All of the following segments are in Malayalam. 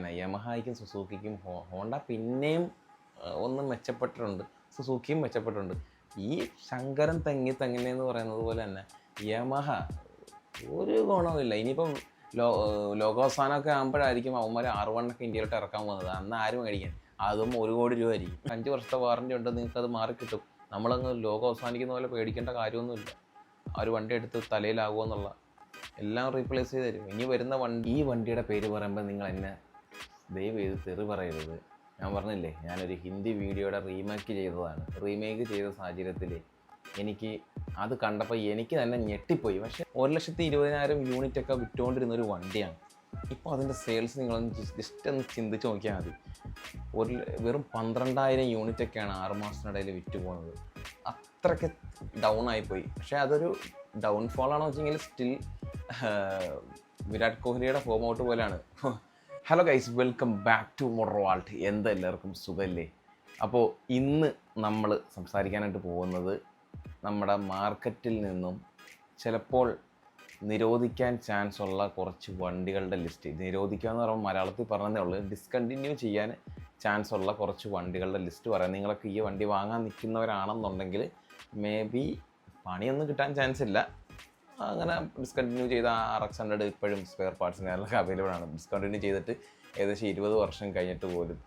പറയാനാണ് യമഹായ്ക്കും സുസൂക്കിക്കും ഹോ- ഹോണ്ട പിന്നെയും ഒന്ന് മെച്ചപ്പെട്ടിട്ടുണ്ട്. സുസൂക്കിയും മെച്ചപ്പെട്ടിട്ടുണ്ട്. ഈ ശങ്കരൻ തെങ്ങി തെങ്ങിനെന്ന് പറയുന്നത് പോലെ തന്നെ യമഹ ഒരു ഗുണവുമില്ല. ഇനിയിപ്പം ലോ ലോകാവസാനമൊക്കെ ആകുമ്പോഴായിരിക്കും അവന്മാർ ആറ് വണ്ണൊക്കെ ഇന്ത്യയിലോട്ട് ഇറക്കാൻ പോകുന്നത്. അന്ന് ആരും മേടിക്കാൻ. അതും ഒരു കോടി രൂപ ആയിരിക്കും. അഞ്ച് വർഷത്തെ വാറണ്ടി ഉണ്ട് നിങ്ങൾക്ക് അത് മാറി കിട്ടും. നമ്മളങ്ങ് ലോകം അവസാനിക്കുന്ന പോലെ പേടിക്കേണ്ട കാര്യമൊന്നുമില്ല. ആ ഒരു വണ്ടി എടുത്ത് തലയിലാകുമോ എന്നുള്ള എല്ലാം റീപ്ലേസ് ചെയ്ത് തരും. ഇനി വരുന്ന വണ്ടി ഈ വണ്ടിയുടെ പേര് പറയുമ്പോൾ നിങ്ങൾ എന്നെ ദയവ് ചെയ്ത് തെറി പറയരുത്. ഞാൻ പറഞ്ഞില്ലേ ഞാനൊരു ഹിന്ദി വീഡിയോയുടെ റീമേക്ക് ചെയ്തതാണ്. റീമേക്ക് ചെയ്ത സാഹചര്യത്തിൽ എനിക്ക് അത് കണ്ടപ്പോൾ എനിക്ക് തന്നെ ഞെട്ടിപ്പോയി. പക്ഷേ ഒരു ലക്ഷത്തി ഇരുപതിനായിരം യൂണിറ്റ് ഒക്കെ വിറ്റുകൊണ്ടിരുന്ന ഒരു വണ്ടിയാണ്. ഇപ്പോൾ അതിന്റെ സെയിൽസ് നിങ്ങളൊന്ന് ജസ്റ്റ് ഒന്ന് ചിന്തിച്ച് നോക്കിയാൽ മതി. ഒരു വെറും പന്ത്രണ്ടായിരം യൂണിറ്റ് ഒക്കെയാണ് ആറ് മാസത്തിനിടയിൽ വിറ്റ് പോകുന്നത് അത്രയ്ക്ക് ഡൗൺ ആയിപ്പോയി. പക്ഷേ അതൊരു ഡൗൺഫോൾ ആണോ വെച്ചെങ്കിൽ സ്റ്റിൽ വിരാട് കോഹ്ലിയുടെ ഫോം ഔട്ട് പോലെയാണ്. Hello guys welcome back to മൊറവാൾട്ട് എന്താ എല്ലാവർക്കും സുഖല്ലേ? അപ്പോൾ ഇന്ന് നമ്മൾ സംസാരിക്കാനായിട്ട് പോകുന്നത് നമ്മുടെ മാർക്കറ്റിൽ നിന്നും ചിലപ്പോൾ നിരോധിക്കാൻ ചാൻസ് ഉള്ള കുറച്ച് വണ്ടികളുടെ ലിസ്റ്റ് നിരോധിക്കുക എന്ന് പറയുമ്പോൾ മലയാളത്തിൽ പറഞ്ഞതേ ഉള്ളൂ. ഡിസ്കണ്ടിന്യൂ ചെയ്യാൻ ചാൻസ് ഉള്ള കുറച്ച് വണ്ടികളുടെ ലിസ്റ്റ് പറയാം. നിങ്ങളൊക്കെ ഈ വണ്ടി വാങ്ങാൻ നിൽക്കുന്നവരാണെന്നുണ്ടെങ്കിൽ മേ ബി പണിയൊന്നും കിട്ടാൻ ചാൻസ് ഇല്ല. അങ്ങനെ ഡിസ്കണ്ടിന്യൂ ചെയ്ത ആർ എക്സ് ഹൺഡ്രഡ് ഇപ്പോഴും സ്പെയർ പാർട്സ് കാര്യങ്ങളൊക്കെ അവൈലബിൾ ആണ്. ഡിസ്കണ്ടിന്യൂ ചെയ്തിട്ട് ഏകദേശം ഇരുപത് വർഷം കഴിഞ്ഞിട്ട് പോലും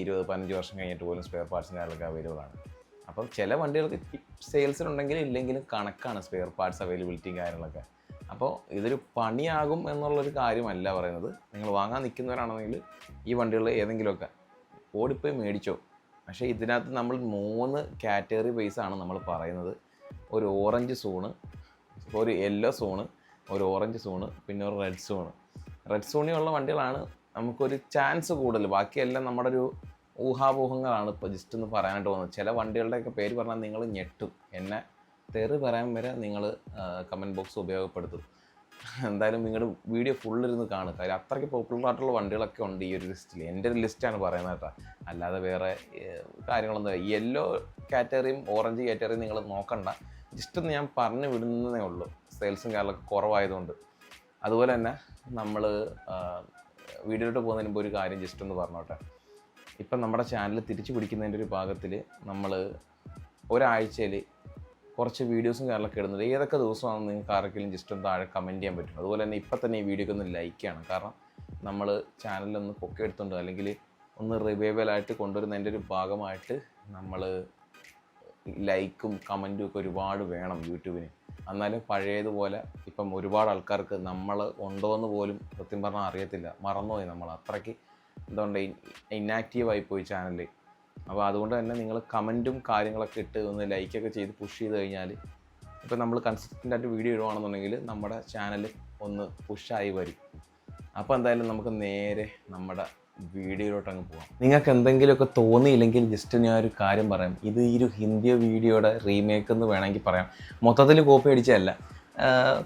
ഇരുപത് പതിനഞ്ച് വർഷം കഴിഞ്ഞിട്ട് പോലും സ്പെയർ പാർട്സ് കാര്യങ്ങളൊക്കെ അവൈലബിൾ ആണ്. അപ്പം ചില വണ്ടികൾക്ക് സെയിൽസിലുണ്ടെങ്കിലും ഇല്ലെങ്കിലും കണക്കാണ് സ്പെയർ പാർട്സ് അവൈലബിലിറ്റിയും കാര്യങ്ങളൊക്കെ. അപ്പോൾ ഇതൊരു പണിയാകും എന്നുള്ളൊരു കാര്യമല്ല പറയുന്നത്. നിങ്ങൾ വാങ്ങാൻ നിൽക്കുന്നവരാണെങ്കിൽ ഈ വണ്ടികൾ ഏതെങ്കിലുമൊക്കെ ഓടിപ്പോയി മേടിച്ചോ. പക്ഷേ ഇതിനകത്ത് നമ്മൾ മൂന്ന് കാറ്റഗറി ബേസാണ് നമ്മൾ പറയുന്നത്. ഒരു ഓറഞ്ച് സൂണ് ഒരു യെല്ലോ സോണ് ഒരു ഓറഞ്ച് സോണ് പിന്നെ ഒരു റെഡ് സോണ് റെഡ് സോണിയുള്ള വണ്ടികളാണ് നമുക്കൊരു ചാൻസ് കൂടുതൽ. ബാക്കിയെല്ലാം നമ്മുടെ ഒരു ഊഹാപോഹങ്ങളാണ് ഇപ്പോൾ ജസ്റ്റ് ഒന്ന് പറയാനായിട്ട് പോകുന്നത്. ചില വണ്ടികളുടെയൊക്കെ പേര് പറഞ്ഞാൽ നിങ്ങൾ ഞെട്ടും. എന്നെ തെറി പറയാൻ വരെ നിങ്ങൾ കമന്റ് ബോക്സ് ഉപയോഗപ്പെടുത്തും. എന്തായാലും നിങ്ങളുടെ വീഡിയോ ഫുള്ളിരുന്ന് കാണുക കാര്യം അത്രയ്ക്ക് പോപ്പുലർ ആയിട്ടുള്ള വണ്ടികളൊക്കെ ഉണ്ട് ഈ ഒരു ലിസ്റ്റിൽ എന്റെ ഒരു ലിസ്റ്റാണ് പറയുന്നത് കേട്ടോ. അല്ലാതെ വേറെ കാര്യങ്ങളൊന്നും യെല്ലോ കാറ്റഗറിയും ഓറഞ്ച് കാറ്റഗറിയും നിങ്ങൾ നോക്കണ്ട. ജസ്റ്റ് ഒന്ന് ഞാൻ പറഞ്ഞു വിടുന്നതേ ഉള്ളൂ. സെയിൽസും കാര്യങ്ങളൊക്കെ കുറവായതുകൊണ്ട്. അതുപോലെ തന്നെ നമ്മൾ വീഡിയോയിലോട്ട് പോകുന്നതിന് മുമ്പ് ഒരു കാര്യം ജസ്റ്റ് ഒന്ന് പറഞ്ഞോട്ടെ. ഇപ്പം നമ്മുടെ ചാനൽ തിരിച്ചു പിടിക്കുന്നതിന്റെ ഒരു ഭാഗത്തിൽ നമ്മൾ ഒരാഴ്ചയിൽ കുറച്ച് വീഡിയോസും കാര്യങ്ങളൊക്കെ ഇടുന്നത് ഏതൊക്കെ ദിവസമാണെന്ന് നിങ്ങൾക്ക് ആർക്കെങ്കിലും ജസ്റ്റ് ഒന്ന് താഴെ കമന്റ് ചെയ്യാൻ പറ്റും. അതുപോലെ തന്നെ ഇപ്പം തന്നെ ഈ വീഡിയോക്ക് ഒന്ന് ലൈക്ക് ചെയ്യണം. കാരണം നമ്മൾ ചാനലിലൊന്ന് പൊക്കെ എടുത്തുകൊണ്ട് അല്ലെങ്കിൽ ഒന്ന് റിവൈവലായിട്ട് കൊണ്ടുവരുന്നതിന്റെ ഒരു ഭാഗമായിട്ട് നമ്മൾ ലൈക്കും കമന്റും ഒക്കെ ഒരുപാട് വേണം യൂട്യൂബിന്. എന്നാലും പഴയതുപോലെ ഇപ്പം ഒരുപാട് ആൾക്കാർക്ക് നമ്മൾ ഉണ്ടോ എന്ന് പോലും സത്യം പറഞ്ഞാൽ അറിയത്തില്ല. മറന്നുപോയി നമ്മൾ. അത്രയ്ക്ക് എന്തുകൊണ്ട് ഇന്നാക്റ്റീവ് പോയി ചാനൽ അപ്പോൾ അതുകൊണ്ട് തന്നെ നിങ്ങൾ കമന്റും കാര്യങ്ങളൊക്കെ ഇട്ട് ഒന്ന് ലൈക്കൊക്കെ ചെയ്ത് പുഷ് ചെയ്ത് കഴിഞ്ഞാൽ ഇപ്പം നമ്മൾ കൺസിസ്റ്റന്റ് ആയിട്ട് വീഡിയോ ഇടുവാണെന്നുണ്ടെങ്കിൽ നമ്മുടെ ചാനൽ ഒന്ന് പുഷായി വരും. അപ്പോൾ എന്തായാലും നമുക്ക് നേരെ നമ്മുടെ വീഡിയോയിലോട്ട് അങ്ങ് പോകാം നിങ്ങൾക്ക് എന്തെങ്കിലുമൊക്കെ തോന്നിയില്ലെങ്കിൽ ജസ്റ്റ് ഞാൻ ഒരു കാര്യം പറയാം. ഇത് ഈ ഒരു ഹിന്ദി വീഡിയോയുടെ റീമേക്ക് എന്ന് വേണമെങ്കിൽ പറയാം. മൊത്തത്തിൽ കോപ്പി അടിച്ചതല്ല.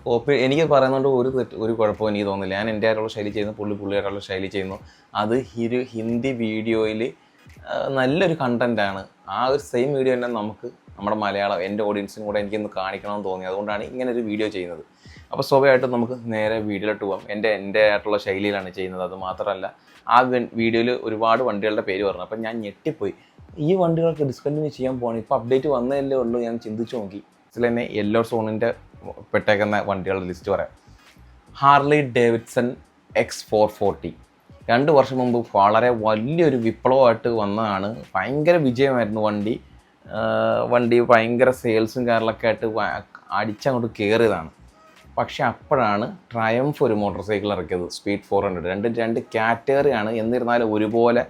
കോപ്പി എനിക്ക് പറയുന്നതുകൊണ്ട് ഒരു തെറ്റ് ഒരു കുഴപ്പവും എനിക്ക് തോന്നുന്നില്ല. ഞാൻ എന്റെ ആയിട്ടുള്ള ശൈലി ചെയ്യുന്നു പുള്ളി പുള്ളിയായിട്ടുള്ള ശൈലി ചെയ്യുന്നു. അത് ഒരു ഹിന്ദി വീഡിയോയിൽ നല്ലൊരു കണ്ടന്റാണ് ആ ഒരു സെയിം വീഡിയോ തന്നെ നമുക്ക് നമ്മുടെ മലയാളം എന്റെ ഓഡിയൻസിനും കൂടെ എനിക്കൊന്ന് കാണിക്കണമെന്ന് തോന്നി. അതുകൊണ്ടാണ് ഇങ്ങനെ ഒരു വീഡിയോ ചെയ്യുന്നത്. അപ്പോൾ സ്വാഭാവികമായിട്ടും നമുക്ക് നേരെ വീഡിയോയിലോട്ട് പോകാം എന്റെ എന്റെ ആയിട്ടുള്ള ശൈലിയിലാണ് ചെയ്യുന്നത്. അത് മാത്രമല്ല ആ വീഡിയോയിൽ ഒരുപാട് വണ്ടികളുടെ പേര് പറഞ്ഞു. അപ്പം ഞാൻ ഞെട്ടിപ്പോയി. ഈ വണ്ടികളൊക്കെ ഡിസ്കണ്ടിന്യൂ ചെയ്യാൻ പോകണം ഇപ്പോൾ അപ്ഡേറ്റ് വന്നതല്ലേ ഉള്ളൂ. ഞാൻ ചിന്തിച്ചു നോക്കി. ഇതിൽ തന്നെ യെല്ലോ സോണിന്റെ പെട്ടേക്കുന്ന വണ്ടികളുടെ ലിസ്റ്റ് പറയാം. Harley Davidson X four forty രണ്ട് വർഷം മുമ്പ് വളരെ വലിയൊരു വിപ്ലവമായിട്ട് വന്നതാണ്. ഭയങ്കര വിജയമായിരുന്നു വണ്ടി. വണ്ടി ഭയങ്കര സെയിൽസും കാര്യങ്ങളൊക്കെ ആയിട്ട് അടിച്ചങ്ങോട്ട് കയറിയതാണ് പക്ഷെ അപ്പോഴാണ് ട്രയംഫ് ഒരു മോട്ടോർ സൈക്കിൾ ഇറക്കിയത് സ്പീഡ് ഫോർ ഹൺഡ്രഡ്. രണ്ട് രണ്ട് കാറ്റഗറിയാണ്. എന്നിരുന്നാലും ഒരുപോലെ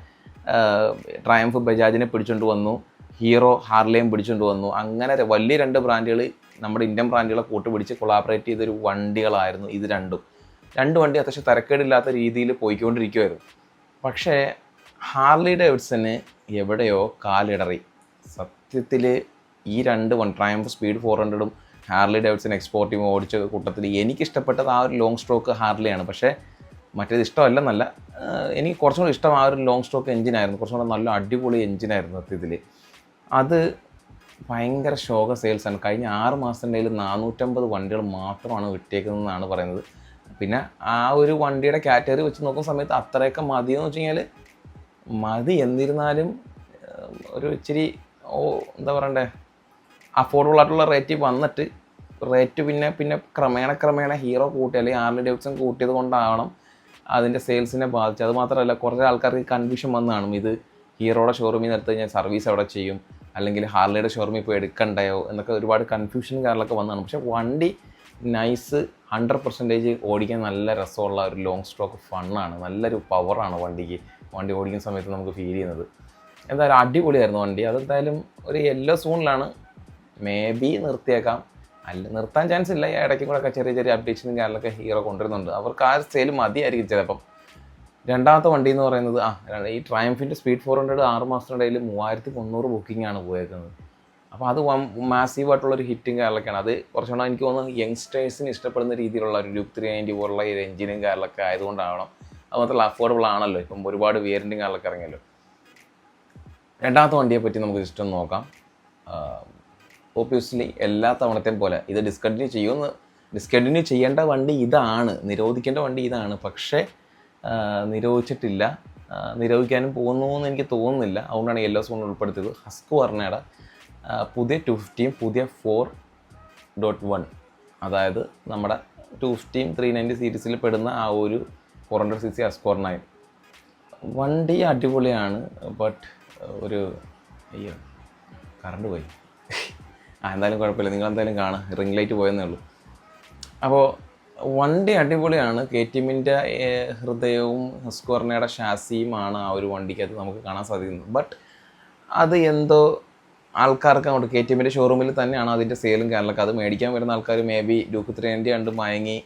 ട്രയംഫ് ബജാജിനെ പിടിച്ചുകൊണ്ട് വന്നു ഹീറോ ഹാർലിയും പിടിച്ചുകൊണ്ട് വന്നു. അങ്ങനെ വലിയ രണ്ട് ബ്രാൻഡുകൾ നമ്മുടെ ഇന്ത്യൻ ബ്രാൻഡുകളെ കൂട്ടുപിടിച്ച് കൊളാബറേറ്റ് ചെയ്തൊരു വണ്ടികളായിരുന്നു ഇത് രണ്ടും. രണ്ട് വണ്ടി അത്യാവശ്യം തരക്കേടില്ലാത്ത രീതിയിൽ പോയിക്കൊണ്ടിരിക്കുമായിരുന്നു പക്ഷേ ഹാർലി ഡേവിഡ്സന് എവിടെയോ കാലിടറി. സത്യത്തിൽ ഈ രണ്ട് വൺ ട്രയംഫ് സ്പീഡ് ഫോർ ഹൺഡ്രഡും ഹാർലി ഡേവിഡ്സൺ എക്സ്പോർട്ടിയും ഓടിച്ച കൂട്ടത്തിൽ എനിക്കിഷ്ടപ്പെട്ടത് ആ ഒരു ലോങ് സ്ട്രോക്ക് ഹാർലിയാണ്. പക്ഷേ മറ്റേത് ഇഷ്ടമല്ലെന്നല്ല. നല്ല എനിക്ക് കുറച്ചും കൂടി ഇഷ്ടം ആ ഒരു ലോങ് സ്ട്രോക്ക് എഞ്ചിനായിരുന്നു കുറച്ചും കൂടെ നല്ല അടിപൊളി എഞ്ചിനായിരുന്നു സത്യത്തിൽ അത് ഭയങ്കര ശോക സെയിൽസാണ് കഴിഞ്ഞ ആറ് മാസത്തിന്റെ നാനൂറ്റമ്പത് വണ്ടികൾ മാത്രമാണ് വിട്ടേക്കുന്നതെന്നാണ് പറയുന്നത്. പിന്നെ ആ ഒരു വണ്ടിയുടെ കാറ്റഗറി വെച്ച് നോക്കുന്ന സമയത്ത് അത്രയൊക്കെ മതിയെന്ന് വെച്ച് കഴിഞ്ഞാൽ മതി എന്നിരുന്നാലും ഒരു ഇച്ചിരി ഓ എന്താ പറയണ്ടേ? അഫോർഡബിൾ ആയിട്ടുള്ള റേറ്റ് വന്നിട്ട് റേറ്റ് പിന്നെ പിന്നെ ക്രമേണ ക്രമേണ ഹീറോ കൂട്ടി അല്ലെങ്കിൽ ആർലി ഡേവിഡ്സൺ കൂട്ടിയത് കൊണ്ടാവണം അതിന്റെ സെയിൽസിനെ ബാധിച്ചത് അത് മാത്രമല്ല കുറേ ആൾക്കാർക്ക് കൺഫ്യൂഷൻ വന്നു കാണും. ഇത് ഹീറോയുടെ ഷോറൂമിൽ നിന്ന് എടുത്ത് കഴിഞ്ഞാൽ സർവീസ് അവിടെ ചെയ്യും? അല്ലെങ്കിൽ ഹാർലിയുടെ ഷോറൂമിൽ പോയി എടുക്കണ്ടയോ? എന്നൊക്കെ ഒരുപാട് കൺഫ്യൂഷൻ കാര്യങ്ങളൊക്കെ വന്നതാണ് പക്ഷേ വണ്ടി നൈസ് ഹൺഡ്രഡ് പെർസെന്റേജ് ഓടിക്കാൻ നല്ല രസമുള്ള ഒരു ലോങ് സ്ട്രോക്ക് ഫണ്ണാണ് നല്ലൊരു പവറാണ് വണ്ടിക്ക്. വണ്ടി ഓടിക്കുന്ന സമയത്ത് നമുക്ക് ഫീൽ ചെയ്യുന്നത്. എന്തായാലും അടിപൊളിയായിരുന്നു വണ്ടി. അതെന്തായാലും ഒരു യെല്ലോ സൂണിലാണ് മേ ബി നിർത്തിയേക്കാം. അല്ല നിർത്താൻ ചാൻസ് ഇല്ല. ഈ ഇടയ്ക്കും കൂടെ ചെറിയ ചെറിയ അപ്ഡേഷനും കാര്യങ്ങളൊക്കെ ഹീറോ കൊണ്ടുവരുന്നുണ്ട്. അവർക്ക് ആ സെയിൽ മതിയായിരിക്കും ചിലപ്പം. രണ്ടാമത്തെ വണ്ടി എന്ന് പറയുന്നത് ആ ഈ ട്രയംഫിന്റെ സ്പീഡ് ഫോർ ഹൺഡ്രഡ് ആറ് മാസത്തിനിടയിൽ മൂവായിരത്തി മുന്നൂറ് ബുക്കിംഗ് ആണ് പോയേക്കുന്നത് അപ്പോൾ അത് മാസീവ് ആയിട്ടുള്ള ഒരു ഹിറ്റും കാര്യങ്ങളൊക്കെയാണ്. അത് കുറച്ചുകൂടെ എനിക്ക് തോന്നുന്നത് യങ്സ്റ്റേഴ്സിന് ഇഷ്ടപ്പെടുന്ന രീതിയിലുള്ള ഒരു ലുക്ക് ത്രീ നയന്റി പോലുള്ള ഒരു എഞ്ചിനും കാര്യങ്ങളൊക്കെ ആയതുകൊണ്ടാവണം. അത് മാത്രമല്ല അഫോർഡബിൾ ആണല്ലോ. ഇപ്പം ഒരുപാട് വേരിയന്റും കാര്യങ്ങളൊക്കെ ഇറങ്ങിയല്ലോ. രണ്ടാമത്തെ വണ്ടിയെ പറ്റി നമുക്ക് ഇഷ്ടം നോക്കാം. ഓബ്വിയസ്ലി എല്ലാ തവണത്തെയും പോലെ ഇത് ഡിസ്കണ്ടിന്യൂ ചെയ്യുമെന്ന് ഡിസ്കണ്ടിന്യൂ ചെയ്യേണ്ട വണ്ടി ഇതാണ് നിരോധിക്കേണ്ട വണ്ടി ഇതാണ്. പക്ഷേ നിരോധിച്ചിട്ടില്ല. നിരോധിക്കാനും പോകുന്നു എന്ന് എനിക്ക് തോന്നുന്നില്ല. അതുകൊണ്ടാണ് യെല്ലോ സോൺ ഉൾപ്പെടുത്തിയത്. ഹസ്ക് വർണയുടെ പുതിയ ടു ഫിഫ്റ്റിയും പുതിയ ഫോർ ഡോട്ട് വൺ അതായത് നമ്മുടെ ടു ഫിഫ്റ്റിയും ത്രീ നയന്റി സീരീസിൽ പെടുന്ന ആ ഒരു ഫോർ ഹൺഡ്രഡ് സി സി ഹസ്ക് നയൻ വണ്ടി അടിപൊളിയാണ് ബട്ട് ഒരു അയ്യോ കറണ്ട് പോയി. ആ എന്തായാലും കുഴപ്പമില്ല. നിങ്ങൾ എന്തായാലും കാണാം. റിംഗ് ലൈറ്റ് പോയെന്നേ ഉള്ളൂ. അപ്പോൾ വണ്ടി അടിപൊളിയാണ്. കെ ടി എമ്മിന്റെ ഹൃദയവും ഹസ്കോർണയുടെ ഷാസിയുമാണ് ആ ഒരു വണ്ടിക്കകത്ത് നമുക്ക് കാണാൻ സാധിക്കുന്നത്. ബട്ട് അത് എന്തോ ആൾക്കാർക്ക് അങ്ങോട്ട് കെ ടി എമ്മിന്റെ ഷോറൂമിൽ തന്നെയാണ് അതിന്റെ സെയിലും കാര്യങ്ങളൊക്കെ. അത് മേടിക്കാൻ വരുന്ന ആൾക്കാർ മേ ബി ഡ്യൂക്ക് ത്രീന്റെ കണ്ട് മയങ്ങി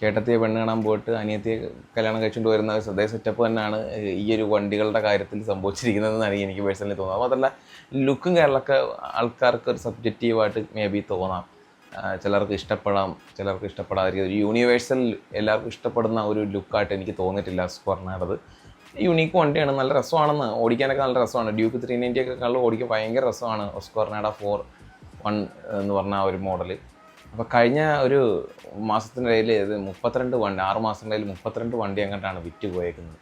ചേട്ടത്തിയെ പെണ്ണ് കാണാൻ പോയിട്ട് അനിയത്തിയെ കല്യാണം കഴിച്ചുകൊണ്ട് വരുന്ന അതേ സെറ്റപ്പ് തന്നെയാണ് ഈ ഒരു വണ്ടികളുടെ കാര്യത്തിൽ സംഭവിച്ചിരിക്കുന്നതെന്നാണ് എനിക്ക് പേഴ്സണലി തോന്നുന്നത് മാത്രമല്ല ലുക്കും കാര്യങ്ങളൊക്കെ ആൾക്കാർക്ക് ഒരു സബ്ജക്റ്റീവായിട്ട് മേ ബി തോന്നാം. ചിലർക്ക് ഇഷ്ടപ്പെടാം ചിലർക്ക് ഇഷ്ടപ്പെടാതിരിക്കും. ഒരു യൂണിവേഴ്സൽ എല്ലാവർക്കും ഇഷ്ടപ്പെടുന്ന ഒരു ലുക്കായിട്ട് എനിക്ക് തോന്നിയിട്ടില്ല സ്വർണയുടേത് യുണീക്ക് വണ്ടിയാണ് നല്ല രസമാണെന്ന് ഓടിക്കാനൊക്കെ നല്ല രസമാണ്. ഡ്യൂക്ക് ത്രീ നയന്റി ഒക്കെ കളർ ഓടിക്കാൻ ഭയങ്കര രസമാണ്. സ്കോർണയുടെ ഫോർ വൺ എന്ന് പറഞ്ഞ ആ ഒരു മോഡൽ അപ്പോൾ കഴിഞ്ഞ ഒരു മാസത്തിനിടയിൽ ഇത് മുപ്പത്തിരണ്ട് വണ്ടി ആറ് മാസത്തിനിടയിൽ മുപ്പത്തിരണ്ട് വണ്ടി അങ്ങോട്ടാണ് വിറ്റ് പോയേക്കുന്നത്?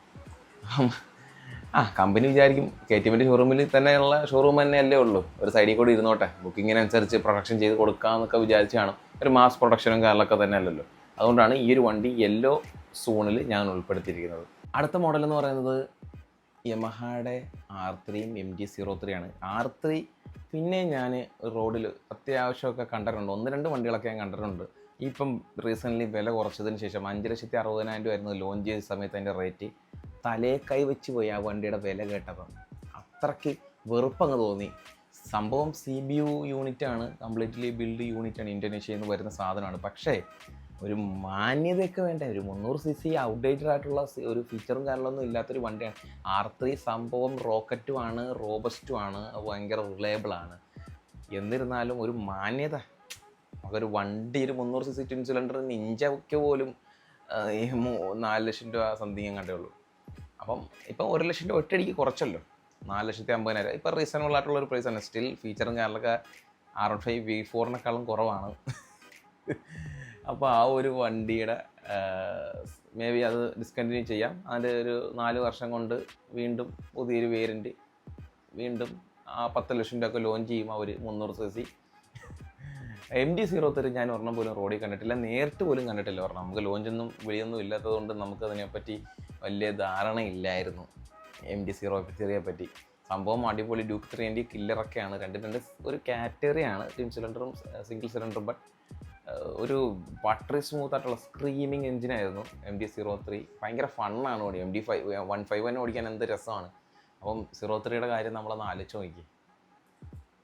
ആ കമ്പനി വിചാരിക്കും കെ ടി എമ്മിന്റെ ഷോറൂമിൽ തന്നെയുള്ള ഷോറൂം തന്നെയല്ലേ ഉള്ളൂ. ഒരു സൈഡിൽ കൂടി ഇരുന്നോട്ടെ. ബുക്കിങ്ങിനനുസരിച്ച് പ്രൊഡക്ഷൻ ചെയ്ത് കൊടുക്കാമെന്നൊക്കെ വിചാരിച്ചാണ് ഒരു മാസ് പ്രൊഡക്ഷനും കാര്യങ്ങളൊക്കെ തന്നെ അല്ലല്ലോ അതുകൊണ്ടാണ് ഈ ഒരു വണ്ടി യെല്ലോ സോണിൽ ഞാൻ ഉൾപ്പെടുത്തിയിരിക്കുന്നത്. അടുത്ത മോഡൽ എന്ന് പറയുന്നത് യമഹയുടെ ആർ ത്രീയും എം ജി സീറോ ത്രീ ആണ്. ആർ ത്രീ പിന്നെ ഞാൻ റോഡിൽ അത്യാവശ്യമൊക്കെ കണ്ടിട്ടുണ്ട്. ഒന്ന് രണ്ട് വണ്ടികളൊക്കെ ഞാൻ കണ്ടിട്ടുണ്ട്. ഇപ്പം റീസെന്റ്ലി വില കുറച്ചതിന് ശേഷം അഞ്ച് ലക്ഷത്തി അറുപതിനായിരം രൂപ ആയിരുന്നു ലോഞ്ച് ചെയ്ത സമയത്ത് അതിന്റെ റേറ്റ് തലേ കൈ വെച്ച് പോയി ആ വണ്ടിയുടെ വില കേട്ടപ്പം അത്രയ്ക്ക് വെറുപ്പങ്ങ് തോന്നി. സംഭവം സി ബി യു യൂണിറ്റ് ആണ്. കംപ്ലീറ്റ്ലി ബിൽഡ് യൂണിറ്റ് ആണ് ഇന്തോനേഷ്യയിൽ നിന്ന് വരുന്ന സാധനമാണ്. പക്ഷേ ഒരു മാന്യതയൊക്കെ വേണ്ട? ഒരു മുന്നൂറ് സി സി ഔട്ട്ഡേറ്റഡ് ആയിട്ടുള്ള ഒരു ഫീച്ചറും കാര്യങ്ങളൊന്നും ഇല്ലാത്തൊരു വണ്ടിയാണ്. ആർ ത്രീ സംഭവം റോക്കറ്റും ആണ് റോബസ്റ്റും ആണ് ഭയങ്കര റിലയബിൾ ആണ്. എന്നിരുന്നാലും ഒരു മാന്യത. നമുക്കൊരു വണ്ടി ഒരു മുന്നൂറ് സി സി ട്വിൻ സിലിണ്ടർ നിഞ്ചയ്ക്ക് പോലും ഈ നാല് ലക്ഷം രൂപ സംതിങ് കണ്ടേ ഉള്ളൂ. അപ്പം ഇപ്പം ഒരു ലക്ഷം രൂപ ഒറ്റയടിക്ക് കുറച്ചല്ലോ. നാല് ലക്ഷത്തി അമ്പതിനായിരം ഇപ്പം റീസണബിൾ ആയിട്ടുള്ള ഒരു പ്രൈസാണ് സ്റ്റിൽ ഫീച്ചറും കാര്യങ്ങളൊക്കെ ആർ ഫൈവ് വി ഫോറിനേക്കാളും കുറവാണ്. അപ്പോൾ ആ ഒരു വണ്ടിയുടെ മേ ബി അത് ഡിസ്കണ്ടിന്യൂ ചെയ്യാം. അതിന്റെ ഒരു നാല് വർഷം കൊണ്ട് വീണ്ടും പുതിയൊരു വേരിയന്റ് വീണ്ടും ആ പത്ത് ലക്ഷം രൂപ ഒക്കെ ലോഞ്ച് ചെയ്യും അവർ മുന്നൂറ് C C M D zero തരും ഞാൻ ഒരെണ്ണം പോലും റോഡിൽ കണ്ടിട്ടില്ല. നേരിട്ട് പോലും കണ്ടിട്ടില്ല ഒരെണ്ണം. നമുക്ക് ലോഞ്ചൊന്നും വിളിയൊന്നും ഇല്ലാത്തതുകൊണ്ട് നമുക്ക് അതിനെപ്പറ്റി വലിയ ധാരണയില്ലായിരുന്നു എം ഡി സീറോ ത്രീയെ പറ്റി. സംഭവം അടിപൊളി ഡ്യൂക്ക് ത്രീ എന്റെ കില്ലറൊക്കെയാണ് രണ്ട് രണ്ട് ഒരു കാറ്റഗറിയാണ് ട്വിൻ സിലിണ്ടറും സിംഗിൾ സിലിണ്ടറും ബട്ട് ഒരു ബട്ടറി സ്മൂത്ത് ആയിട്ടുള്ള സ്ക്രീമിങ് എഞ്ചിനായിരുന്നു എം ഡി സീറോ ത്രീ ഭയങ്കര ഫണ്ണാണ് ഓടി. M D five one five തന്നെ ഓടിക്കാൻ എന്ത് രസമാണ്. അപ്പം സീറോ ത്രീയുടെ കാര്യം നമ്മളൊന്ന് ആലോചിച്ച് നോക്കി.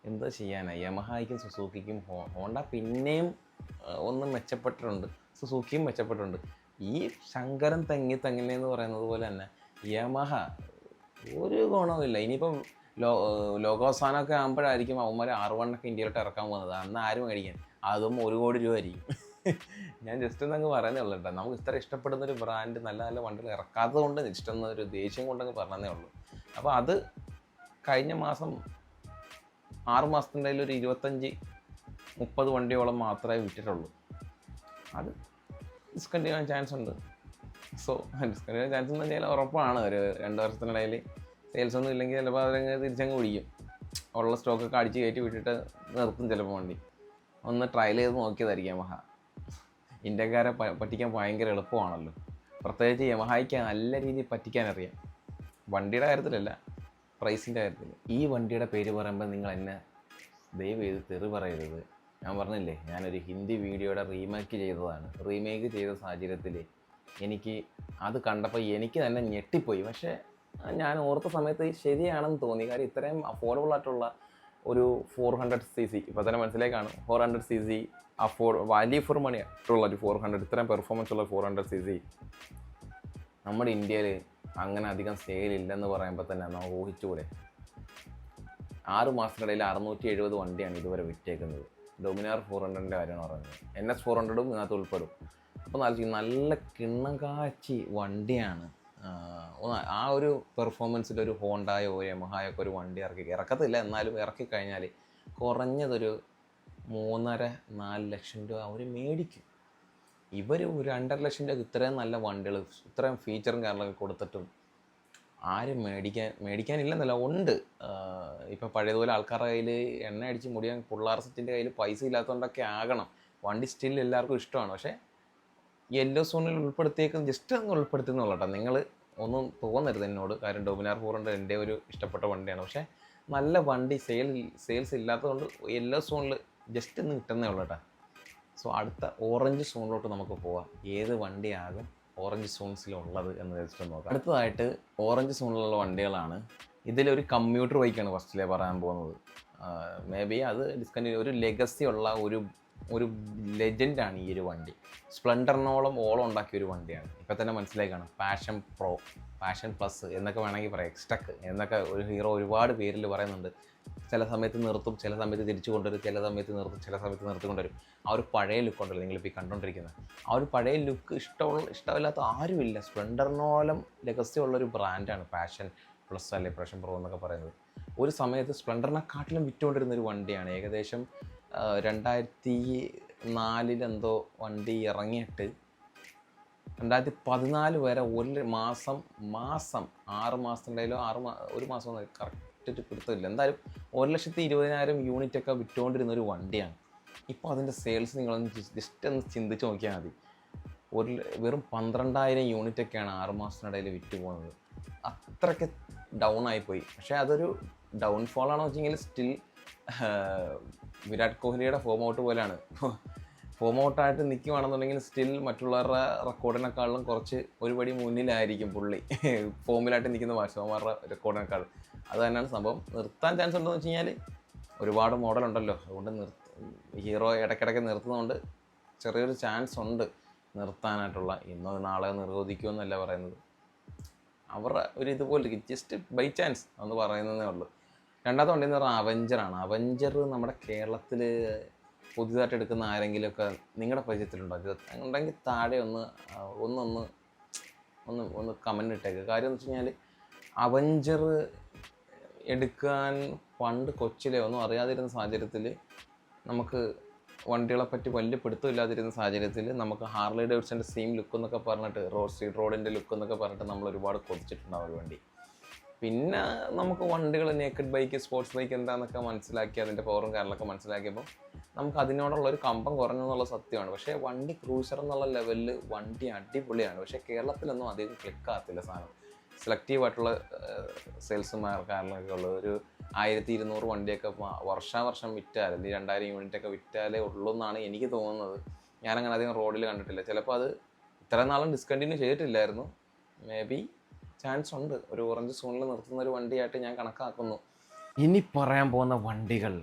എന്താ ചെയ്യാനായി യമഹായ്ക്കും സുസൂക്കിക്കും ഹോണ്ട പിന്നെയും ഒന്ന് മെച്ചപ്പെട്ടിട്ടുണ്ട്. സുസൂക്കിയും മെച്ചപ്പെട്ടിട്ടുണ്ട്. ഈ ശങ്കരൻ തെങ്ങി തെങ്ങിനെ എന്ന് പറയുന്നത് പോലെ തന്നെ യമഹ ഒരു ഗുണവുമില്ല. ഇനിയിപ്പം ലോ ലോകോത്സാനമൊക്കെ ആകുമ്പോഴായിരിക്കും അവന്മാർ ആറ് വണ്ണൊക്കെ ഇന്ത്യയിലോട്ട് ഇറക്കാൻ പോകുന്നത്. അന്ന് ആരും മേടിക്കാൻ അതും ഒരു കോടി രൂപ ആയിരിക്കും. ഞാൻ ജസ്റ്റ് ഒന്ന് അങ്ങ് പറയുന്നേ ഉള്ളൂ കേട്ടോ നമുക്ക് ഇത്ര ഇഷ്ടപ്പെടുന്ന ഒരു ബ്രാൻഡ് നല്ല നല്ല വണ്ടികൾ ഇറക്കാത്തത് കൊണ്ട് ഒന്ന് ഒരു ദേഷ്യം കൊണ്ടങ്ങ് പറഞ്ഞതേ ഉള്ളൂ. അപ്പോൾ അത് കഴിഞ്ഞ മാസം ആറ് മാസത്തിന്റെ ഒരു ഇരുപത്തഞ്ച് മുപ്പത് വണ്ടിയോളം മാത്രമേ വിറ്റിട്ടുള്ളൂ. അത് ഡിസ്കണ്ടിന്യൂ ചാൻസ് ഉണ്ട്. സോ ഡിസ്കണ്ടിന്യൂ ചാൻസ് എന്ന് വെച്ചാൽ ഉറപ്പാണ്. ഒരു രണ്ട് വർഷത്തിനിടയിൽ സെയിൽസ് ഒന്നും ഇല്ലെങ്കിൽ ചിലപ്പോൾ അവരങ്ങ് തിരിച്ചങ്ങ് പിടിക്കും ഉള്ള സ്റ്റോക്കൊക്കെ അടിച്ച് കയറ്റി വിട്ടിട്ട് നിർത്തും ചിലപ്പോൾ വണ്ടി. ഒന്ന് ട്രയൽ ചെയ്ത് നോക്കിയതായിരിക്കും യമഹ ഇന്ത്യക്കാരെ പറ്റിക്കാൻ ഭയങ്കര എളുപ്പമാണല്ലോ. പ്രത്യേകിച്ച് യമഹായ്ക്ക് നല്ല രീതിയിൽ പറ്റിക്കാൻ അറിയാം. വണ്ടിയുടെ കാര്യത്തിലല്ല പ്രൈസിന്റെ കാര്യത്തിൽ ഈ വണ്ടിയുടെ പേര് പറയുമ്പോൾ നിങ്ങൾ എന്നെ ദയവ് ചെയ്ത് തെറി പറയരുത്. ഞാൻ പറഞ്ഞില്ലേ ഞാനൊരു ഹിന്ദി വീഡിയോയുടെ റീമേക്ക് ചെയ്തതാണ്. റീമേക്ക് ചെയ്ത സാഹചര്യത്തിൽ എനിക്ക് അത് കണ്ടപ്പോൾ എനിക്ക് തന്നെ ഞെട്ടിപ്പോയി. പക്ഷേ ഞാൻ ഓർത്ത സമയത്ത് ശരിയാണെന്ന് തോന്നി. കാര്യം ഇത്രയും അഫോർഡബിൾ ആയിട്ടുള്ള ഒരു ഫോർ ഹൺഡ്രഡ് സി സി ഇപ്പോൾ തന്നെ മനസ്സിലേക്കാണ്. Four hundred C C afford value for money ആയിട്ടുള്ള ഒരു ഫോർ ഹൺഡ്രഡ് ഇത്രയും പെർഫോമൻസ് ഉള്ള ഫോർ ഹൺഡ്രഡ് സി സി നമ്മുടെ ഇന്ത്യയിൽ അങ്ങനെ അധികം സെയിൽ ഇല്ലെന്ന് പറയുമ്പോൾ തന്നെ നമുക്ക് ഊഹിച്ചുകൂടെ ആറ് മാസത്തിനിടയിൽ അറുന്നൂറ്റി എഴുപത് വണ്ടിയാണ് ഇതുവരെ വിറ്റേക്കുന്നത്. ഡൊമിനാർ ഫോർ ഹൺഡ്രഡിന്റെ കാര്യമാണ് പറയുന്നത് എൻ എസ് ഫോർ ഹൺഡ്രഡും ഇതിനകത്ത് ഉൾപ്പെടും. അപ്പോൾ നല്ല നല്ല കിണ്ണം കാച്ചി വണ്ടിയാണ് ആ ഒരു പെർഫോമൻസിൽ ഒരു ഹോണ്ടായോ ഒരു യമഹായോ ഒക്കെ ഒരു വണ്ടി ഇറക്കി ഇറക്കത്തില്ല. എന്നാലും ഇറക്കി കഴിഞ്ഞാൽ കുറഞ്ഞതൊരു മൂന്നര നാല് ലക്ഷം രൂപ അവർ മേടിക്കും. ഇവർ ഒരു രണ്ടര ലക്ഷം രൂപ ഇത്രയും നല്ല വണ്ടികൾ ഇത്രയും ഫീച്ചറും കാര്യങ്ങളൊക്കെ കൊടുത്തിട്ടും ആരും മേടിക്കാൻ മേടിക്കാനില്ലെന്നല്ല ഉണ്ട്. ഇപ്പോൾ പഴയതുപോലെ ആൾക്കാരുടെ കയ്യിൽ എണ്ണ അടിച്ച് മുടിയാൻ പിള്ളേർ സെറ്റിന്റെ കയ്യിൽ പൈസ ഇല്ലാത്തതുകൊണ്ടൊക്കെ ആകണം. വണ്ടി സ്റ്റിൽ എല്ലാവർക്കും ഇഷ്ടമാണ്. പക്ഷേ യെല്ലോ സോണിൽ ഉൾപ്പെടുത്തിയേക്കും ജസ്റ്റ് ഒന്ന് ഉൾപ്പെടുത്തുന്നുള്ളൂ കേട്ടോ നിങ്ങൾ ഒന്നും തോന്നരുത് എന്നോട്. കാര്യം ഡൊമിനാർ ഫോർ ഹൺഡ്രഡ് എന്റെ ഒരു ഇഷ്ടപ്പെട്ട വണ്ടിയാണ്. പക്ഷേ നല്ല വണ്ടി സെയിൽ സെയിൽസ് ഇല്ലാത്തതുകൊണ്ട് യെല്ലോ സോണിൽ ജസ്റ്റ് ഒന്ന് കിട്ടുന്നേ ഉള്ളൂ കേട്ടോ സോ അടുത്ത ഓറഞ്ച് സോണിലോട്ട് നമുക്ക് പോവാം. ഏത് വണ്ടിയാകും ഓറഞ്ച് സോൺസിലുള്ളത് എന്ന് വെച്ചിട്ട് നോക്കാം. അടുത്തതായിട്ട് ഓറഞ്ച് സോണിലുള്ള വണ്ടികളാണ്. ഇതിലൊരു കമ്പ്യൂട്ടർ ബൈക്കാണ് ഫസ്റ്റിലെ പറയാൻ പോകുന്നത്. മേ ബി അത് ഡിസ്കണ്ടിന്യൂ ഒരു ലെഗസി ഉള്ള ഒരു ഒരു ലെജൻഡാണ് ഈ ഒരു വണ്ടി. സ്പ്ലെൻഡറിനോളം ഓളം ഉണ്ടാക്കിയ ഒരു വണ്ടിയാണ്. ഇപ്പം തന്നെ മനസ്സിലായി കാണാം പാഷൻ പ്രോ പാഷൻ പ്ലസ് എന്നൊക്കെ വേണമെങ്കിൽ പറയാം. എക്സ്റ്റക്ക് എന്നൊക്കെ ഒരു ഹീറോ ഒരുപാട് പേരിൽ പറയുന്നുണ്ട്. ചില സമയത്ത് നിർത്തും ചില സമയത്ത് തിരിച്ചു കൊണ്ടുവരും ചില സമയത്ത് നിർത്തും ചില സമയത്ത് നിർത്തി കൊണ്ടുവരും. ആ ഒരു പഴയ ലുക്ക് ഉണ്ടല്ലോ നിങ്ങളിപ്പോൾ ഈ കണ്ടുകൊണ്ടിരിക്കുന്നത് ആ ഒരു പഴയ ലുക്ക് ഇഷ്ടമുള്ള ഇഷ്ടമില്ലാത്ത ആരുമില്ല. സ്പ്ലെൻഡറിനോളം രഹസ്യമുള്ളൊരു ബ്രാൻഡാണ് പാഷൻ പ്ലസ് അല്ലെ പാഷൻ പ്രോ എന്നൊക്കെ പറയുന്നത്. ഒരു സമയത്ത് സ്പ്ലെൻഡറിനെക്കാട്ടിലും വിറ്റുകൊണ്ടിരുന്ന ഒരു വണ്ടിയാണ്. ഏകദേശം രണ്ടായിരത്തി നാലിലെന്തോ വണ്ടി ഇറങ്ങിയിട്ട് രണ്ടായിരത്തി പതിനാല് വരെ ഒരു മാസം മാസം ആറ് മാസത്തിന്റെയിലോ ആറ് മാ ഒരു മാസം കറക്റ്റ് പിടുത്തമില്ല എന്തായാലും ഒരു ലക്ഷത്തി ഇരുപതിനായിരം യൂണിറ്റ് ഒക്കെ വിറ്റുകൊണ്ടിരുന്ന ഒരു വണ്ടിയാണ്. ഇപ്പോൾ അതിന്റെ സെയിൽസ് നിങ്ങളൊന്ന് ജസ്റ്റ് ഒന്ന് ചിന്തിച്ച് നോക്കിയാൽ മതി. ഒരു വെറും പന്ത്രണ്ടായിരം യൂണിറ്റ് ഒക്കെയാണ് ആറ് മാസത്തിനിടയിൽ വിറ്റ് പോകുന്നത് അത്രയ്ക്ക് ഡൗൺ ആയിപ്പോയി പക്ഷേ അതൊരു ഡൗൺഫോൾ ആണോ വെച്ചെങ്കിൽ സ്റ്റിൽ വിരാട് കോഹ്ലിയുടെ ഫോം ഔട്ട് പോലെയാണ്. ഫോം ഔട്ടായിട്ട് നിൽക്കുവാണെന്നുണ്ടെങ്കിൽ സ്റ്റിൽ മറ്റുള്ളവരുടെ റെക്കോർഡിനെക്കാളും കുറച്ച് ഒരുപടി മുന്നിലായിരിക്കും പുള്ളി. ഫോമിലായിട്ട് നിൽക്കുന്ന മാഷന്മാരുടെ റെക്കോർഡിനേക്കാൾ അത് തന്നെയാണ് സംഭവം. നിർത്താൻ ചാൻസ് ഉണ്ടെന്ന് വെച്ച് കഴിഞ്ഞാൽ ഒരുപാട് മോഡൽ ഉണ്ടല്ലോ. അതുകൊണ്ട് നിർത്ത ഹീറോ ഇടയ്ക്കിടയ്ക്ക് നിർത്തുന്നതുകൊണ്ട് ചെറിയൊരു ചാൻസ് ഉണ്ട് നിർത്താനായിട്ടുള്ള. ഇന്നോ നാളെ നിരോധിക്കുമെന്നല്ല പറയുന്നത്. അവരുടെ ഒരു ഇതുപോലെ ജസ്റ്റ് ബൈ ചാൻസ് എന്ന് പറയുന്നതേ ഉള്ളൂ. രണ്ടാമത്തെ വണ്ടി എന്ന് പറഞ്ഞാൽ അവഞ്ചറാണ് അവഞ്ചർ നമ്മുടെ കേരളത്തിൽ പുതിയതായിട്ട് എടുക്കുന്ന ആരെങ്കിലുമൊക്കെ നിങ്ങളുടെ പരിചയത്തിലുണ്ടോ? ഉണ്ടെങ്കിൽ താഴെ ഒന്ന് ഒന്നൊന്ന് ഒന്ന് ഒന്ന് കമന്റ് ഇട്ടേക്ക്. കാര്യം എന്ന് വെച്ച് കഴിഞ്ഞാൽ അവഞ്ചർ എടുക്കാൻ പണ്ട് കൊച്ചിലെ ഒന്നും അറിയാതിരുന്ന സാഹചര്യത്തിൽ നമുക്ക് വണ്ടികളെ പറ്റി വലിയ പിടുത്തമില്ലാതിരുന്ന സാഹചര്യത്തിൽ നമുക്ക് ഹാർലി ഡേവിഡ്സന്റെ സെയിം ലുക്ക് എന്നൊക്കെ പറഞ്ഞിട്ട് റോഡ് സ്ട്രീറ്റ് റോഡിന്റെ ലുക്ക് എന്നൊക്കെ പറഞ്ഞിട്ട് നമ്മൾ ഒരുപാട് കൊതിച്ചിട്ടുണ്ടാവും ഒരു വണ്ടി. പിന്നെ നമുക്ക് വണ്ടികൾ നേക്കഡ് ബൈക്ക് സ്പോർട്സ് ബൈക്ക് എന്താണെന്നൊക്കെ മനസ്സിലാക്കി അതിന്റെ പവറും കാര്യങ്ങളൊക്കെ മനസ്സിലാക്കിയപ്പോൾ നമുക്ക് അതിനോടുള്ള ഒരു കമ്പം കുറഞ്ഞു എന്നുള്ള സത്യമാണ്. പക്ഷേ വണ്ടി ക്രൂസർ എന്നുള്ള ലെവലിൽ വണ്ടി അടിപൊളിയാണ്. പക്ഷേ കേരളത്തിലൊന്നും അധികം ക്ലിക്കാകത്തില്ല സാധനം. സെലക്റ്റീവ് ആയിട്ടുള്ള സെയിൽസുമാർ കാരണമൊക്കെ ഉള്ളത്. ഒരു ആയിരത്തി ഇരുന്നൂറ് വണ്ടിയൊക്കെ വർഷാവർഷം വിറ്റാൽ അല്ലെങ്കിൽ രണ്ടായിരം യൂണിറ്റൊക്കെ വിറ്റാലേ ഉള്ളൂ എന്നാണ് എനിക്ക് തോന്നുന്നത്. ഞാനങ്ങനെ അധികം റോഡിൽ കണ്ടിട്ടില്ല. ചിലപ്പോൾ അത് ഇത്ര നാളും ഡിസ്കണ്ടിന്യൂ ചെയ്തിട്ടില്ലായിരുന്നു. മേ ബി ചാൻസ് ഉണ്ട്. ഒരു ഓറഞ്ച് സോണിൽ നിർത്തുന്ന ഒരു വണ്ടിയായിട്ട് ഞാൻ കണക്കാക്കുന്നു. ഇനി പറയാൻ പോകുന്ന വണ്ടികൾ.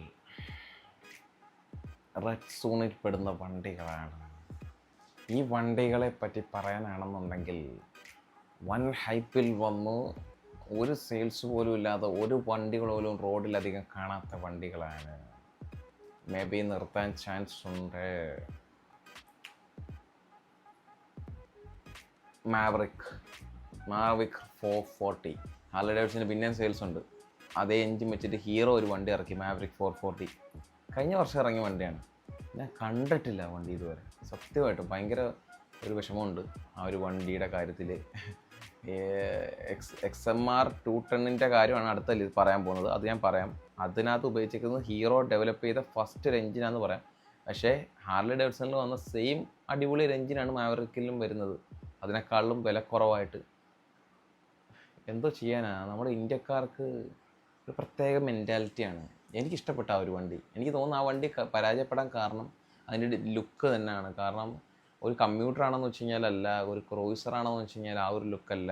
റെഡ് സോണിൽ പെടുന്ന വണ്ടികളാണ്. ഈ വണ്ടികളെ പറ്റി പറയാനാണെന്നുണ്ടെങ്കിൽ വൻ ഹൈപ്പിൽ വന്നു ഒരു സെയിൽസ് പോലും ഇല്ലാതെ ഒരു വണ്ടികൾ പോലും റോഡിലധികം കാണാത്ത വണ്ടികളാണ്. മേ ബി നിർത്താൻ ചാൻസ് ഉണ്ട്. Mavrick Mavrick four forty Harley ഡേവിഡ്സിന് പിന്നെയും സെയിൽസ് ഉണ്ട്. അതേ എഞ്ചിൻ വെച്ചിട്ട് ഹീറോ ഒരു വണ്ടി ഇറക്കി മാവറിക് ഫോർ ഫോർട്ടി കഴിഞ്ഞ വർഷം ഇറങ്ങിയ വണ്ടിയാണ്. ഞാൻ കണ്ടിട്ടില്ല വണ്ടി ഇതുവരെ. സത്യമായിട്ടും ഭയങ്കര ഒരു വിഷമമുണ്ട് ആ ഒരു വണ്ടിയുടെ കാര്യത്തിൽ X X M R two ടെണ്ണിന്റെ കാര്യമാണ് അടുത്ത പറയാൻ പോകുന്നത്. അത് ഞാൻ പറയാം. അതിനകത്ത് ഉപയോഗിച്ചിരിക്കുന്നത് ഹീറോ ഡെവലപ്പ് ചെയ്ത ഫസ്റ്റ് ഒരു എഞ്ചിനാന്ന് പറയാം. പക്ഷേ ഹാർലി ഡേവിഡ്സണിൽ വന്ന സെയിം അടിപൊളി ഒരു എഞ്ചിനാണ് മാവറിക്കിലും വരുന്നത്. അതിനേക്കാളും വില കുറവായിട്ട് എന്തോ ചെയ്യാനാ? നമ്മുടെ ഇന്ത്യക്കാർക്ക് ഒരു പ്രത്യേക മെന്റാലിറ്റിയാണ് എനിക്കിഷ്ടപ്പെട്ട ആ ഒരു വണ്ടി. എനിക്ക് തോന്നുന്നു ആ വണ്ടി പരാജയപ്പെടാൻ കാരണം അതിന്റെ ലുക്ക് തന്നെയാണ്. കാരണം ഒരു കമ്പ്യൂട്ടർ ആണെന്ന് വെച്ച് കഴിഞ്ഞാൽ അല്ല ഒരു ക്രോയിസർ ആണെന്ന് വെച്ച് കഴിഞ്ഞാൽ ആ ഒരു ലുക്കല്ല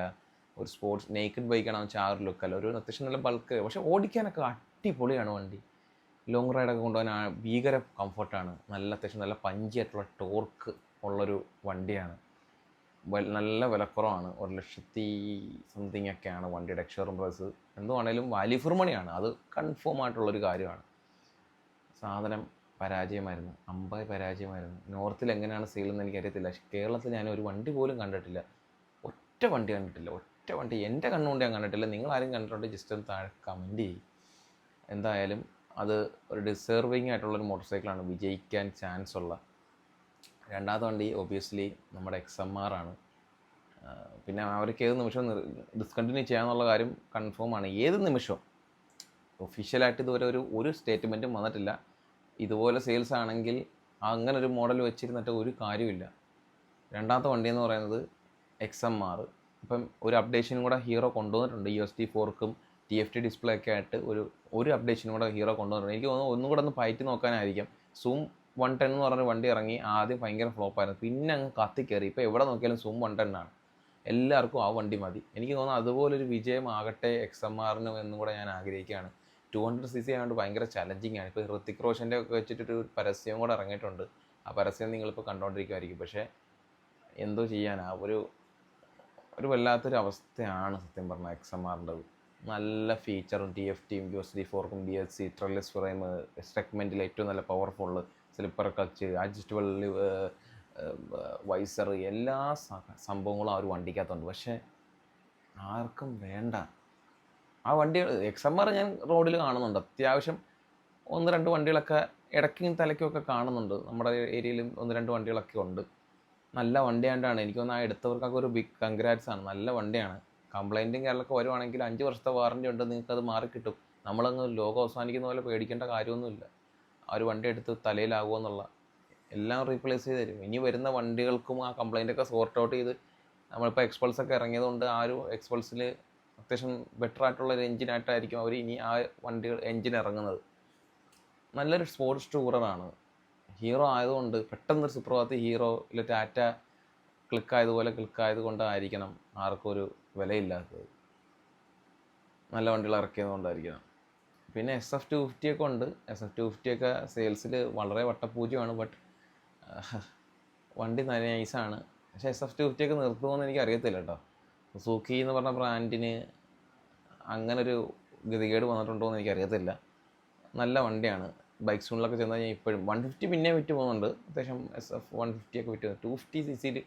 ഒരു സ്പോർട്സ് നേക്കഡ് ബൈക്ക് ആണെന്ന് വെച്ചാൽ ആ ഒരു ലുക്കല്ല ഒരു അത്യാവശ്യം നല്ല ബൾക്ക് പക്ഷേ ഓടിക്കാനൊക്കെ അടിപൊളിയാണ് വണ്ടി. ലോങ് റൈഡൊക്കെ കൊണ്ടുപോകാൻ ഭീകര കംഫർട്ടാണ് നല്ല അത്യാവശ്യം നല്ല പഞ്ചിയായിട്ടുള്ള ടോർക്ക് ഉള്ളൊരു വണ്ടിയാണ്. നല്ല വിലക്കുറവാണ്. ഒരു ലക്ഷത്തി സംതിങ് ഒക്കെയാണ് വണ്ടിയുടെ എക്സ്ഷോറൂം പ്രൈസ് എന്തുവാണേലും വാല്യൂ ഫോർ മണിയാണ് അത് കൺഫേം ആയിട്ടുള്ളൊരു കാര്യമാണ്. സാധനം പരാജയമായിരുന്നു. അമ്പായി പരാജയമായിരുന്നു. നോർത്തിൽ എങ്ങനെയാണ് സെയിൽ എന്ന് എനിക്കറിയത്തില്ല. കേരളത്തിൽ ഞാൻ ഒരു വണ്ടി പോലും കണ്ടിട്ടില്ല. ഒറ്റ വണ്ടി കണ്ടിട്ടില്ല. ഒറ്റ വണ്ടി. എന്റെ കണ്ണുകൊണ്ട് ഞാൻ കണ്ടിട്ടില്ല. നിങ്ങൾ ആരും കണ്ടിട്ടുണ്ട്. ജസ്റ്റ് ഒന്ന് താഴെ കമന്റ് ചെയ്യും. എന്തായാലും അത് ഒരു ഡിസേർവിങ് ആയിട്ടുള്ളൊരു മോട്ടോർ സൈക്കിളാണ് വിജയിക്കാൻ ചാൻസ് ഉള്ള രണ്ടാമത്തെ വണ്ടി ഒബിയസ്ലി നമ്മുടെ എക്സ് എം ആർ ആണ്. പിന്നെ അവർക്ക് ഏത് നിമിഷവും ഡിസ്കണ്ടിന്യൂ ചെയ്യാന്നുള്ള കാര്യം കൺഫേം ആണ്. ഏത് നിമിഷവും. ഒഫീഷ്യലായിട്ട് ഇതുവരെ ഒരു ഒരു സ്റ്റേറ്റ്മെന്റും വന്നിട്ടില്ല. ഇതുപോലെ സെയിൽസ് ആണെങ്കിൽ അങ്ങനെ ഒരു മോഡൽ വെച്ചിരുന്നിട്ട് ഒരു കാര്യമില്ല രണ്ടാമത്തെ വണ്ടി എന്ന് പറയുന്നത് എക്സ് എം ആർ ഇപ്പം ഒരു അപ്ഡേഷനും കൂടെ ഹീറോ കൊണ്ടുവന്നിട്ടുണ്ട്. യു എസ് ടി ഫോർക്കും ടി എഫ് ടി ഡിസ്പ്ലേ ഒക്കെ ആയിട്ട് ഒരു ഒരു അപ്ഡേഷനും കൂടെ ഹീറോ കൊണ്ടുവന്നിട്ടുണ്ട്. എനിക്ക് തോന്നുന്നു ഒന്നും കൂടെ ഒന്ന് പയറ്റി നോക്കാനായിരിക്കും. സൂം വൺ ടെൻ എന്ന് പറഞ്ഞൊരു വണ്ടി ഇറങ്ങി ആദ്യം ഭയങ്കര ഫ്ലോപ്പായിരുന്നു പിന്നെ അങ്ങ് കത്തിക്കയറി ഇപ്പോൾ എവിടെ നോക്കിയാലും സൂം വൺ ടെൻ ആണ്. എല്ലാവർക്കും ആ വണ്ടി മതി. എനിക്ക് തോന്നുന്നു അതുപോലൊരു വിജയമാകട്ടെ എക്സ് എം ആറിന് എന്നും കൂടെ ഞാൻ ആഗ്രഹിക്കുകയാണ്. ടു ഹൺഡ്രഡ് സി സി ആയതുകൊണ്ട് ഭയങ്കര ചലഞ്ചിങ് ആണ്. ഇപ്പോൾ ഹൃത്തിക് റോഷന്റെ ഒക്കെ വെച്ചിട്ടൊരു പരസ്യം കൂടെ ഇറങ്ങിയിട്ടുണ്ട്. ആ പരസ്യം നിങ്ങളിപ്പോൾ കണ്ടുകൊണ്ടിരിക്കുമായിരിക്കും പക്ഷേ എന്തോ ചെയ്യാനാ? ഒരു ഒരു വല്ലാത്തൊരു അവസ്ഥയാണ് സത്യം പറഞ്ഞാൽ എക്സ് എം ആറിന്റെത് നല്ല ഫീച്ചറും ടി എഫ് ടിയും U S D ഫോർക്കും B S C trellis frame സെഗ്മെന്റിൽ ഏറ്റവും നല്ല powerful slipper clutch adjustable visor എല്ലാ സംഭവങ്ങളും ആ വണ്ടിക്കകത്തുണ്ട്. പക്ഷേ ആർക്കും വേണ്ട. ആ വണ്ടികൾ എക്സ് എം ആർ ഞാൻ റോഡിൽ കാണുന്നുണ്ട്. അത്യാവശ്യം ഒന്ന് രണ്ട് വണ്ടികളൊക്കെ ഇടയ്ക്കും തലയ്ക്കും ഒക്കെ കാണുന്നുണ്ട്. നമ്മുടെ ഏരിയയിലും ഒന്ന് രണ്ട് വണ്ടികളൊക്കെ ഉണ്ട്. നല്ല വണ്ടിയാണ്ടാണ് എനിക്ക് തോന്നുന്നു ആ എടുത്തവർക്കൊക്കെ ഒരു ബിഗ് കൺഗ്രാറ്റ്സ് ആണ്. നല്ല വണ്ടിയാണ്. കംപ്ലൈന്റും കാര്യങ്ങളൊക്കെ വരുവാണെങ്കിൽ അഞ്ച് വർഷത്തെ വാറന്റി ഉണ്ട്. നിങ്ങൾക്ക് അത് മാറി കിട്ടും നമ്മളങ്ങ് ലോകം അവസാനിക്കുന്ന പോലെ പേടിക്കേണ്ട കാര്യമൊന്നുമില്ല. ആ ഒരു വണ്ടി എടുത്ത് തലയിലാകുമോ എന്നുള്ള എല്ലാം റീപ്ലേസ് ചെയ്ത് തരും. ഇനി വരുന്ന വണ്ടികൾക്കും ആ കംപ്ലൈന്റ് ഒക്കെ സോർട്ട് ഔട്ട് ചെയ്ത് നമ്മളിപ്പോൾ എക്സ്പൾസ് ഒക്കെ ഇറങ്ങിയതുകൊണ്ട് ആ ഒരു എക്സ്പൾസിൽ അത്യാവശ്യം ബെറ്റർ ആയിട്ടുള്ള ഒരു എഞ്ചിനായിട്ടായിരിക്കും അവർ ഇനി ആ വണ്ടികൾ എഞ്ചിൻ ഇറങ്ങുന്നത്. നല്ലൊരു സ്പോർട്സ് ടൂററാണ് ഹീറോ ആയതുകൊണ്ട് പെട്ടെന്നൊരു ഹീറോ ഇല്ല ടാറ്റ ക്ലിക്ക് ആയതുപോലെ ക്ലിക്ക് കൊണ്ടായിരിക്കണം ആർക്കും ഒരു വിലയില്ലാത്തത്. നല്ല വണ്ടികൾ ഇറക്കിയത് കൊണ്ടായിരിക്കണം പിന്നെ എസ് എഫ് ടു ഫിഫ്റ്റി ഒക്കെ ഉണ്ട്. എസ് എഫ് ടു ഫിഫ്റ്റി ഒക്കെ സെയിൽസിൽ വളരെ വട്ടപൂജ്യമാണ് ബട്ട് വണ്ടി നല്ല നൈസാണ് പക്ഷേ എസ് എഫ് ടു ഫിഫ്റ്റി ഒക്കെ നിർത്തുമെന്ന് എനിക്ക് അറിയത്തില്ല കേട്ടോ സുസൂക്കി എന്ന് പറഞ്ഞ ബ്രാൻഡിന് അങ്ങനൊരു ഗതികേട് വന്നിട്ടുണ്ടോ എന്ന് എനിക്ക് അറിയത്തില്ല നല്ല വണ്ടിയാണ്. ബൈക്ക് സ്കൂളിലൊക്കെ ചെന്നാൽ ഞാൻ ഇപ്പോഴും വൺ ഫിഫ്റ്റി പിന്നെ വിറ്റ് പോകുന്നുണ്ട് അത്യാവശ്യം എസ് എഫ് വൺ ഫിഫ്റ്റി ഒക്കെ വിറ്റ്. ടു ഫിഫ്റ്റി സി സിയിൽ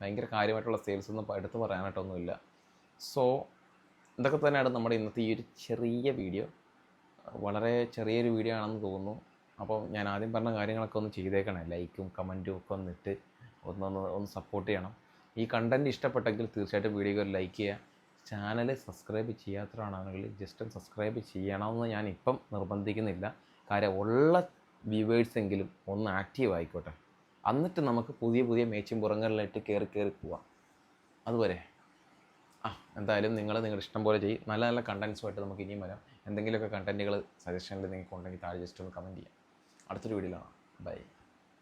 ഭയങ്കര കാര്യമായിട്ടുള്ള സെയിൽസ് ഒന്നും എടുത്ത് പറയാനായിട്ടൊന്നുമില്ല. സോ ഇതൊക്കെ തന്നെയാണ് നമ്മുടെ ഇന്നത്തെ ഈ ഒരു ചെറിയ വീഡിയോ വളരെ ചെറിയൊരു വീഡിയോ ആണെന്ന് തോന്നുന്നു. അപ്പോൾ ഞാൻ ആദ്യം പറഞ്ഞ കാര്യങ്ങളൊക്കെ ഒന്ന് ചെയ്തേക്കണേ. ലൈക്കും കമന്റും ഒക്കെ ഒന്ന് ഇട്ട് ഒന്നൊന്ന് ഒന്ന് സപ്പോർട്ട് ചെയ്യണം. ഈ കണ്ടന്റ് ഇഷ്ടപ്പെട്ടെങ്കിൽ തീർച്ചയായിട്ടും വീഡിയോക്ക് ഒരു ലൈക്ക് ചെയ്യുക. ചാനൽ സബ്സ്ക്രൈബ് ചെയ്യാത്തവരാണെങ്കിൽ ജസ്റ്റ് സബ്സ്ക്രൈബ് ചെയ്യണമെന്ന് ഞാൻ ഇപ്പം നിർബന്ധിക്കുന്നില്ല. കാര്യം ഉള്ള വ്യൂവേഴ്സ് എങ്കിലും ഒന്ന് ആക്റ്റീവ് ആയിക്കോട്ടെ. എന്നിട്ട് നമുക്ക് പുതിയ പുതിയ മേച്ചും പുറങ്ങളിലായിട്ട് കയറി കയറി പോവാം. അതുവരെ ആ എന്തായാലും നിങ്ങൾ നിങ്ങളുടെ ഇഷ്ടം പോലെ ചെയ്യും. നല്ല നല്ല കണ്ടൻസുമായിട്ട് നമുക്ക് ഇനിയും വരാം. എന്തെങ്കിലുമൊക്കെ കണ്ടന്റുകൾ സജഷനിൽ നിങ്ങൾക്ക് ഉണ്ടെങ്കിൽ താഴെ ജസ്റ്റ് ഒന്ന് കമന്റ് ചെയ്യാം. അടുത്തൊരു വീഡിയോയിലാണ് ബൈ